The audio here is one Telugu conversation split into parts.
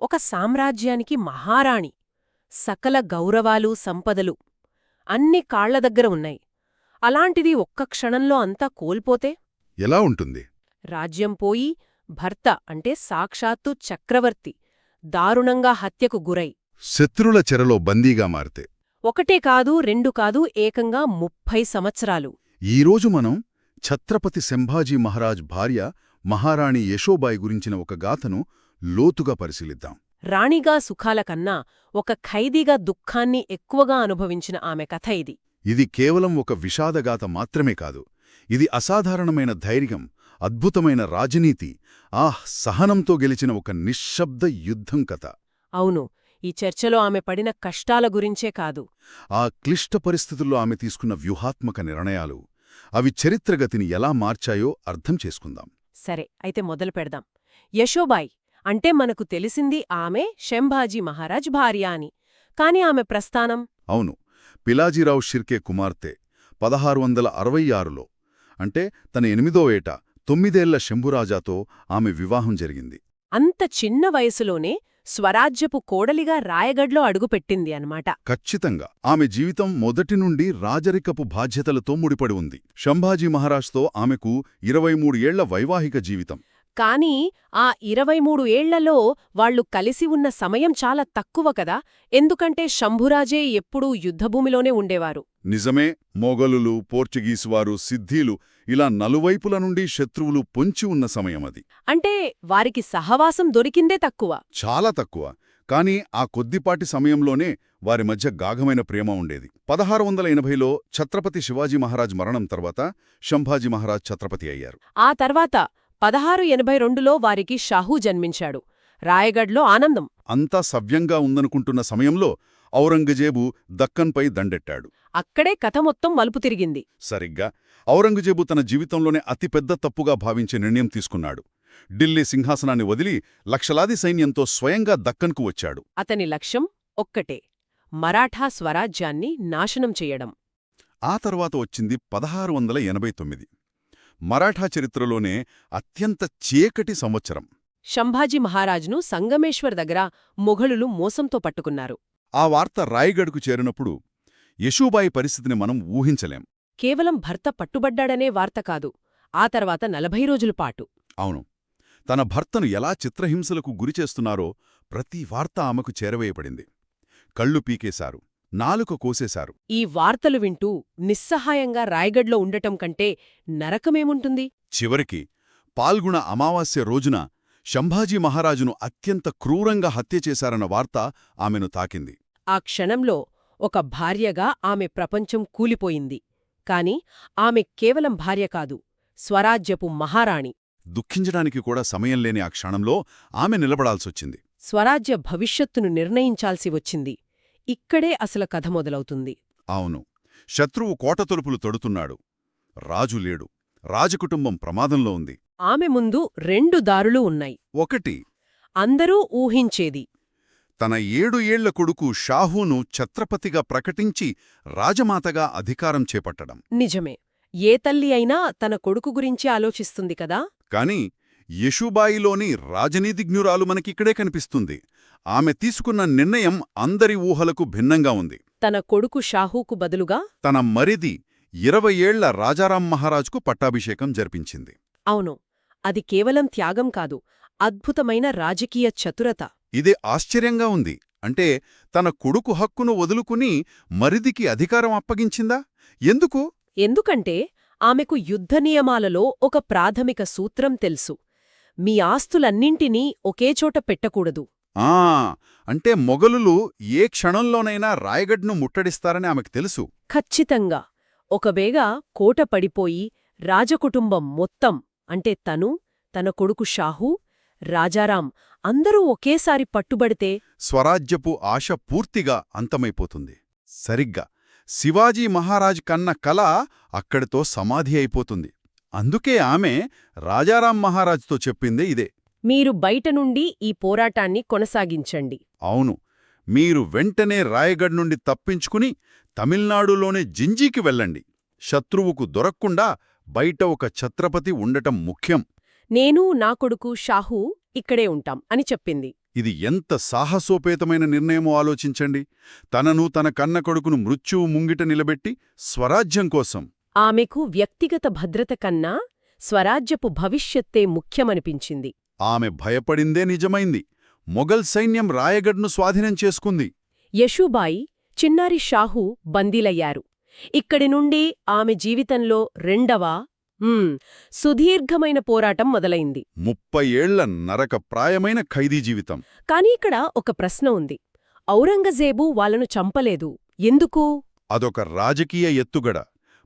ఒక సామ్రాజ్యానికి మహారాణి సకల గౌరవాలు సంపదలు అన్ని కాళ్ళ దగ్గర ఉన్నాయి. అలాంటిది ఒక్క క్షణంలో అంతా కోల్పోతే? ఎలా ఉంటుంది? రాజ్యం పోయి భర్త అంటే సాక్షాత్తు చక్రవర్తి దారుణంగా హత్యకు గురై శత్రుల చెరలో బందీగా మారితే? ఒకటే కాదు రెండు కాదు ఏకంగా ముప్పై సంవత్సరాలు. ఈరోజు మనం ఛత్రపతి సంభాజీ మహారాజ్ భార్య మహారాణి యశోబాయి గురించిన ఒక గాథను లోతుగా పరిశీలిద్దాం. రాణిగా సుఖాల కన్నా ఒక ఖైదీగా దుఃఖాన్ని ఎక్కువగా అనుభవించిన ఆమె కథ ఇది. ఇది కేవలం ఒక విషాదగాథ మాత్రమే కాదు. ఇది అసాధారణమైన ధైర్యం అద్భుతమైన రాజనీతి ఆహ్ సహనంతో గెలిచిన ఒక నిశ్శబ్ద యుద్ధం కథ. అవును ఈ చర్చలో ఆమె పడిన కష్టాల గురించే కాదు. ఆ క్లిష్ట పరిస్థితుల్లో ఆమె తీసుకున్న వ్యూహాత్మక నిర్ణయాలు అవి చరిత్రగతిని ఎలా మార్చాయో అర్థం చేసుకుందాం. సరే అయితే మొదలు పెడదాం. యశోబాయి అంటే మనకు తెలిసింది ఆమె శంభాజీ మహారాజ్ భార్య అని. కాని ఆమె ప్రస్థానం? అవును. పిలాజీరావు షిర్కే కుమార్తె పదహారు వందల అరవై ఆరులో అంటే తన ఎనిమిదో ఏట తొమ్మిదేళ్ళ శంభురాజాతో ఆమె వివాహం జరిగింది. అంత చిన్న వయసులోనే స్వరాజ్యపు కోడలిగా రాయగడ్లో అడుగుపెట్టింది అన్నమాట. ఖచ్చితంగా. ఆమె జీవితం మొదటి నుండి రాజరికపు బాధ్యతలతో ముడిపడి ఉంది. శంభాజీ మహారాజ్తో ఆమెకు ఇరవై మూడు ఏళ్ళ వైవాహిక జీవితం. కానీ ఆ ఇరవై మూడు ఏళ్ళలో వాళ్ళు కలిసి ఉన్న సమయం చాలా తక్కువ కదా ఎందుకంటే శంభురాజే ఎప్పుడూ యుద్ధభూమిలోనే ఉండేవారు. నిజమే మొఘలులు పోర్చుగీసువారు సిద్ధీలు ఇలా నలువైపుల నుండి శత్రువులు పొంచి ఉన్న సమయమది. అంటే వారికి సహవాసం దొరికిందే తక్కువ. చాలా తక్కువ. కాని ఆ కొద్దిపాటి సమయంలోనే వారి మధ్య గాఢమైన ప్రేమ ఉండేది. పదహారు వందల ఎనభైలో ఛత్రపతి శివాజీ మహారాజ్ మరణం తర్వాత శంభాజీ మహారాజ్ ఛత్రపతి అయ్యారు. ఆ తర్వాత పదహారు ఎనభై రెండులో వారికి షాహూ జన్మించాడు. రాయగఢ్లో ఆనందం. అంతా సవ్యంగా ఉందనుకుంటున్న సమయంలో ఔరంగజేబు దక్కన్పై దండెట్టాడు. అక్కడే కథ మొత్తం మలుపు తిరిగింది. సరిగ్గా ఔరంగజేబు తన జీవితంలోనే అతిపెద్ద తప్పుగా భావించే నిర్ణయం తీసుకున్నాడు. ఢిల్లీ సింహాసనాన్ని వదిలి లక్షలాది సైన్యంతో స్వయంగా దక్కన్కు వచ్చాడు. అతని లక్ష్యం ఒక్కటే మరాఠా స్వరాజ్యాన్ని నాశనం చెయ్యడం ఆ తర్వాత వచ్చింది పదహారు వందల ఎనభై తొమ్మిది. మరాఠా చరిత్రలోనే అత్యంత చీకటి సంవత్సరం. శంభాజీ మహారాజును సంగమేశ్వర్ దగ్గర మొఘలులు మోసంతో పట్టుకున్నారు. ఆ వార్త రాయగఢ్కు చేరినప్పుడు యశూబాయి పరిస్థితిని మనం ఊహించలేం. కేవలం భర్త పట్టుబడ్డాడనే వార్త కాదు ఆ తర్వాత నలభై రోజుల పాటు. అవును. తన భర్తను ఎలా చిత్రహింసలకు గురిచేస్తున్నారో ప్రతి వార్త ఆమెకు చేరవేయబడింది. కళ్ళు పీకేశారు. నాలుక కోసేశారు. ఈ వార్తలు వింటూ నిస్సహాయంగా రాయగఢ్లో ఉండటం కంటే నరకమేముంటుంది? చివరికి పాల్గుణ అమావాస్య రోజున శంభాజీ మహారాజును అత్యంత క్రూరంగా హత్య చేశారన్న వార్త ఆమెను తాకింది. ఆ క్షణంలో ఒక భార్యగా ఆమె ప్రపంచం కూలిపోయింది. కాని ఆమె కేవలం భార్య కాదు స్వరాజ్యపు మహారాణి. దుఃఖించడానికి కూడా సమయం లేని ఆ క్షణంలో ఆమె నిలబడాల్సొచ్చింది. స్వరాజ్య భవిష్యత్తును నిర్ణయించాల్సి వచ్చింది. ఇక్కడే అసలు కథ మొదలవుతుంది. అవును. శత్రువు కోట తలుపులు తొడుతున్నాడు. రాజు లేడు. రాజకుటుంబం ప్రమాదంలో ఉంది. ఆమె ముందు రెండు దారులు ఉన్నాయి. ఒకటి అందరూ ఊహించేది. తన ఏడు ఏళ్ళ కొడుకు షాహూను ఛత్రపతిగా ప్రకటించి రాజమాతగా అధికారం చేపట్టడం. నిజమే. ఏ తల్లి అయినా తన కొడుకు గురించి ఆలోచిస్తుంది కదా? కాని యశుబాయిలోని రాజనీతిజ్ఞురాలు మనకిక్కడే కనిపిస్తుంది. ఆమె తీసుకున్న నిర్ణయం అందరి ఊహలకు భిన్నంగా ఉంది. తన కొడుకు షాహూకు బదులుగా తన మరిది ఇరవై ఏళ్ళ రాజారాం మహారాజుకు పట్టాభిషేకం జరిపించింది. అవును అది కేవలం త్యాగం కాదు అద్భుతమైన రాజకీయ చతురత. ఇదే ఆశ్చర్యంగా ఉంది. అంటే తన కొడుకు హక్కును వదులుకుని మరిదికి అధికారం అప్పగించిందా? ఎందుకు? ఎందుకంటే ఆమెకు యుద్ధ నియమాలలో ఒక ప్రాథమిక సూత్రం తెలుసు. మీ ఆస్తులన్నింటినీ ఒకేచోట పెట్టకూడదు. ఆ! అంటే మొగలులు ఏ క్షణంలోనైనా రాయగడ్ను ముట్టడిస్తారని ఆమెకు తెలుసు. ఖచ్చితంగా. ఒకవేళ కోట పడిపోయి రాజకుటుంబం మొత్తం అంటే తను తన కొడుకు షాహూ రాజారాం అందరూ ఒకేసారి పట్టుబడితే స్వరాజ్యపు ఆశ పూర్తిగా అంతమైపోతుంది. సరిగ్గా. శివాజీ మహారాజ్ కన్న కల అక్కడితో సమాధి అయిపోతుంది. అందుకే ఆమె రాజారాం మహారాజ్తో చెప్పిందే ఇదే. మీరు బయట నుండి ఈ పోరాటాన్ని కొనసాగించండి. అవును. మీరు వెంటనే రాయగఢ్ నుండి తప్పించుకుని తమిళనాడులోనే జింజీకి వెళ్ళండి. శత్రువుకు దొరక్కుండా బయట ఒక ఛత్రపతి ఉండటం ముఖ్యం. నేను నా కొడుకు షాహూ ఇక్కడే ఉంటాం అని చెప్పింది. ఇది ఎంత సాహసోపేతమైన నిర్ణయమో ఆలోచించండి. తనను తన కన్న కొడుకును మృత్యువు ముంగిట నిలబెట్టి స్వరాజ్యం కోసం. ఆమెకు వ్యక్తిగత భద్రత కన్నా స్వరాజ్యపు భవిష్యత్తే ముఖ్యమనిపించింది. ఆమె భయపడిందే నిజమైంది. మొఘల్ సైన్యం రాయగఢ్ను స్వాధీనం చేసుకుంది. యశూబాయి చిన్నారి షాహు బందీలయ్యారు. ఇక్కడి నుండి ఆమె జీవితంలో రెండవ సుదీర్ఘమైన పోరాటం మొదలైంది. ముప్పై ఏళ్ళ నరక ప్రాయమైన ఖైదీ జీవితం. కాని ఇక్కడ ఒక ప్రశ్న ఉంది. ఔరంగజేబు వాళ్ళను చంపలేదు. ఎందుకు? అదొక రాజకీయ ఎత్తుగడ.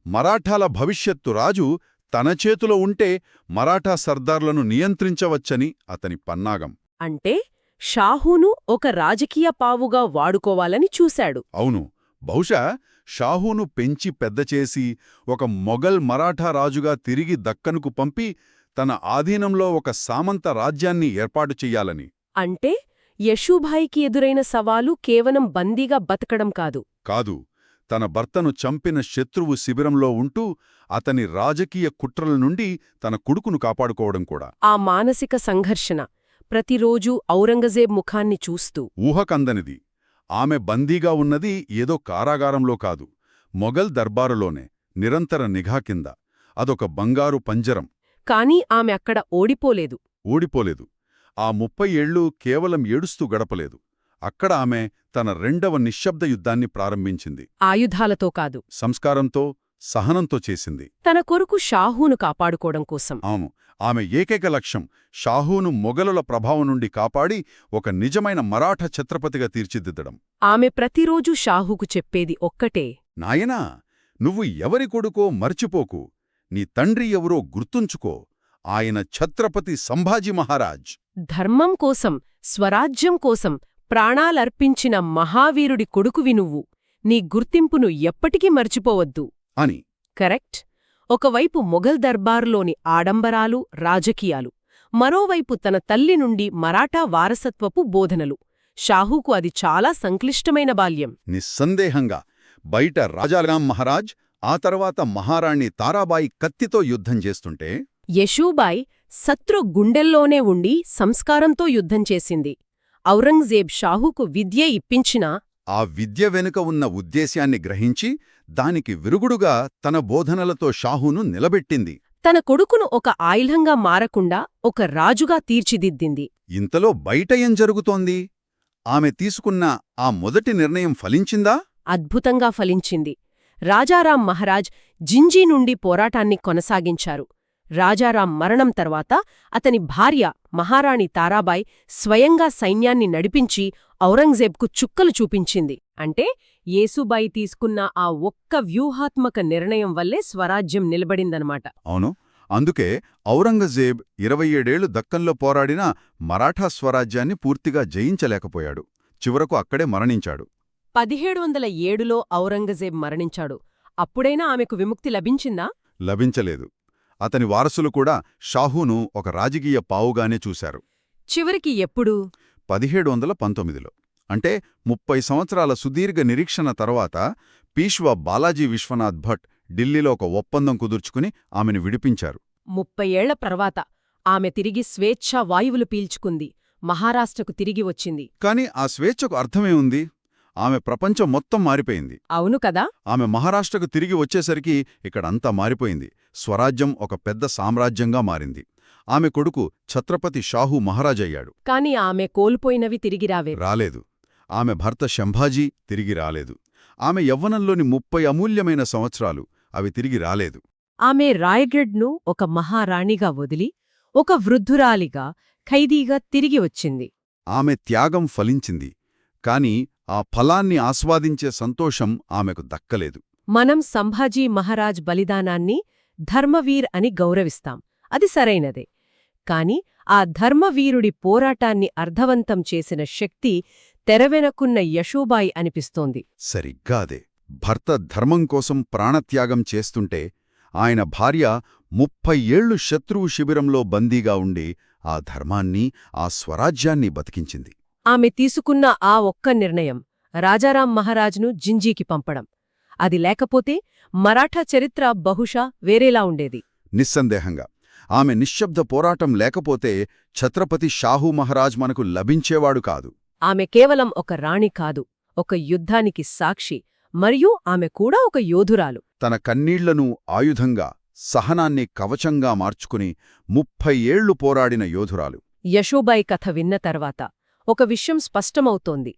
మరాఠాల భవిష్యత్తు రాజు తన చేతిలో ఉంటే మరాఠా సర్దార్లను నియంత్రించవచ్చని అతని పన్నాగం. అంటే షాహూను ఒక రాజకీయ పావుగా వాడుకోవాలని చూశాడు. అవును. బహుశా షాహూను పెంచి పెద్దచేసి ఒక మొఘల్ మరాఠా రాజుగా తిరిగి దక్కనుకు పంపి తన ఆధీనంలో ఒక సామంత రాజ్యాన్ని ఏర్పాటు చెయ్యాలని. అంటే యశూభాయికి ఎదురైన సవాలు కేవలం బందీగా బతకడం కాదు. కాదు. తన భర్తను చంపిన శత్రువు శిబిరంలో ఉంటూ అతని రాజకీయ కుట్రల నుండి తన కొడుకును కాపాడుకోవడం కూడా. ఆ మానసిక సంఘర్షణ ప్రతిరోజూ ఔరంగజేబ్ ముఖాన్ని చూస్తూ. ఊహకందనిది. ఆమె బందీగా ఉన్నది ఏదో కారాగారంలో కాదు. మొఘల్ దర్బారులోనే నిరంతర నిఘా కింద. అదొక బంగారు పంజరం. కాని ఆమె అక్కడ ఓడిపోలేదు. ఊడిపోలేదు ఆ ముప్పై ఏళ్ళు కేవలం ఏడుస్తూ గడపలేదు. అక్కడ ఆమె తన రెండవ నిశ్శబ్ద యుద్ధాన్ని ప్రారంభించింది. ఆయుధాలతో కాదు. సంస్కారంతో సహనంతో చేసింది. తన కొరకు షాహూను కాపాడుకోవడం కోసం. ఆమె ఆమె ఏకైక లక్ష్యం షాహూను మొఘలుల ప్రభావం నుండి కాపాడి ఒక నిజమైన మరాఠ ఛత్రపతిగా తీర్చిదిద్దడం. ఆమె ప్రతిరోజూ షాహూకు చెప్పేది ఒక్కటే. నాయనా నువ్వు ఎవరి కొడుకో మర్చిపోకు. నీ తండ్రి ఎవరో గుర్తుంచుకో. ఆయన ఛత్రపతి సంభాజీ మహారాజ్. ధర్మం కోసం స్వరాజ్యం కోసం ప్రాణాలర్పించిన మహావీరుడి కొడుకువి నువ్వు. నీ గుర్తింపును ఎప్పటికీ మర్చిపోవద్దు. అని. కరెక్ట్. ఒకవైపు మొఘల్ దర్బారులోని ఆడంబరాలు రాజకీయాలు. మరోవైపు తన తల్లి నుండి మరాఠా వారసత్వపు బోధనలు. షాహూకు అది చాలా సంక్లిష్టమైన బాల్యం. నిస్సందేహంగా బయట రాజారాం మహారాజ్ ఆ తర్వాత మహారాణి తారాబాయి కత్తితో యుద్ధం చేస్తుంటే యశూబాయ్ శత్రు గుండెల్లోనే ఉండి సంస్కారంతో యుద్ధం చేసింది. ఔరంగజేబ్ షాహూకు విద్య ఇప్పించినా ఆ విద్య వెనుక ఉన్న ఉద్దేశ్యాన్ని గ్రహించి దానికి విరుగుడుగా తన బోధనలతో షాహూను నిలబెట్టింది. తన కొడుకును ఒక ఆయుధంగా మారకుండా ఒక రాజుగా తీర్చిదిద్దింది. ఇంతలో బయట ఏం జరుగుతోంది? ఆమె తీసుకున్న ఆ మొదటి నిర్ణయం ఫలించిందా? అద్భుతంగా ఫలించింది. రాజారాం మహారాజ్ జింజీ నుండి పోరాటాన్ని కొనసాగించారు. రాజారాం మరణం తర్వాత అతని భార్య మహారాణి తారాబాయ్ స్వయంగా సైన్యాన్ని నడిపించి ఔరంగజేబ్కు చుక్కలు చూపించింది. అంటే యేసుబాయి తీసుకున్న ఆ ఒక్క వ్యూహాత్మక నిర్ణయం వల్లే స్వరాజ్యం నిలబడిందనమాట అవును. అందుకే ఔరంగజేబ్ ఇరవై ఏడేళ్ళు దక్కన్లో పోరాడినా మరాఠా స్వరాజ్యాన్ని పూర్తిగా జయించలేకపోయాడు. చివరకు అక్కడే మరణించాడు. పదిహేడు వందల ఏడులో ఔరంగజేబ్ మరణించాడు. అప్పుడైనా ఆమెకు విముక్తి లభించిందా? లభించలేదు. అతని వారసులు కూడా షాహూను ఒక రాజకీయ పావుగానే చూశారు. చివరికి ఎప్పుడు? పదిహేడు వందల పంతొమ్మిదిలో. అంటే ముప్పై సంవత్సరాల సుదీర్ఘ నిరీక్షణ తర్వాత పీష్వా బాలాజీ విశ్వనాథ్ భట్ ఢిల్లీలో ఒక ఒప్పందం కుదుర్చుకుని ఆమెను విడిపించారు. ముప్పై ఏళ్ళ తర్వాత ఆమె తిరిగి స్వేచ్ఛా వాయువులు పీల్చుకుంది మహారాష్ట్రకు తిరిగి వచ్చింది. కాని ఆ స్వేచ్ఛకు అర్థమే ఉంది ఆమె ప్రపంచం మొత్తం మారిపోయింది. అవును కదా? ఆమె మహారాష్ట్రకు తిరిగి వచ్చేసరికి ఇక్కడంతా మారిపోయింది. స్వరాజ్యం ఒక పెద్ద సామ్రాజ్యంగా మారింది. ఆమె కొడుకు ఛత్రపతి షాహూ మహారాజయ్యాడు. కాని ఆమె కోల్పోయినవి తిరిగి రావే. రాలేదు. ఆమె భర్త శంభాజీ తిరిగి రాలేదు. ఆమె యవ్వనంలోని ముప్పై అమూల్యమైన సంవత్సరాలు అవి తిరిగి రాలేదు. ఆమె రాయగఢ్ను ఒక మహారాణిగా వదిలి ఒక వృద్ధురాలిగా ఖైదీగా తిరిగి వచ్చింది. ఆమె త్యాగం ఫలించింది. కాని ఆ ఫలాన్ని ఆస్వాదించే సంతోషం ఆమెకు దక్కలేదు. మనం సంభాజీ మహారాజ్ బలిదానాన్ని ధర్మవీర్ అని గౌరవిస్తాం. అది సరైనదే. కాని ఆ ధర్మవీరుడి పోరాటాన్ని అర్థవంతం చేసిన శక్తి తెరవెనకున్న యశోబాయి అనిపిస్తోంది. సరిగ్గా అదే. భర్త ధర్మం కోసం ప్రాణత్యాగం చేస్తుంటే ఆయన భార్య ముప్పై ఏళ్ళు శత్రువు శిబిరంలో బందీగా ఉండి ఆ ధర్మాన్ని ఆ స్వరాజ్యాన్ని బతికించింది. ఆమె తీసుకున్న ఆ ఒక్క నిర్ణయం రాజారాం మహారాజ్ను జింజీకి పంపడం. అది లేకపోతే మరాఠా చరిత్ర బహుశా వేరేలా ఉండేది. నిస్సందేహంగా. ఆమె నిశ్శబ్ద పోరాటం లేకపోతే ఛత్రపతి షాహూ మహారాజ్ మనకు లభించేవాడు కాదు. ఆమె కేవలం ఒక రాణి కాదు ఒక యుద్ధానికి సాక్షి మరియు ఆమె కూడా ఒక యోధురాలు. తన కన్నీళ్ళను ఆయుధంగా సహనాన్ని కవచంగా మార్చుకుని ముప్పై ఏళ్ళు పోరాడిన యోధురాలు. యశోబాయి కథ విన్న తర్వాత ఒక విషయం స్పష్టమవుతోంది.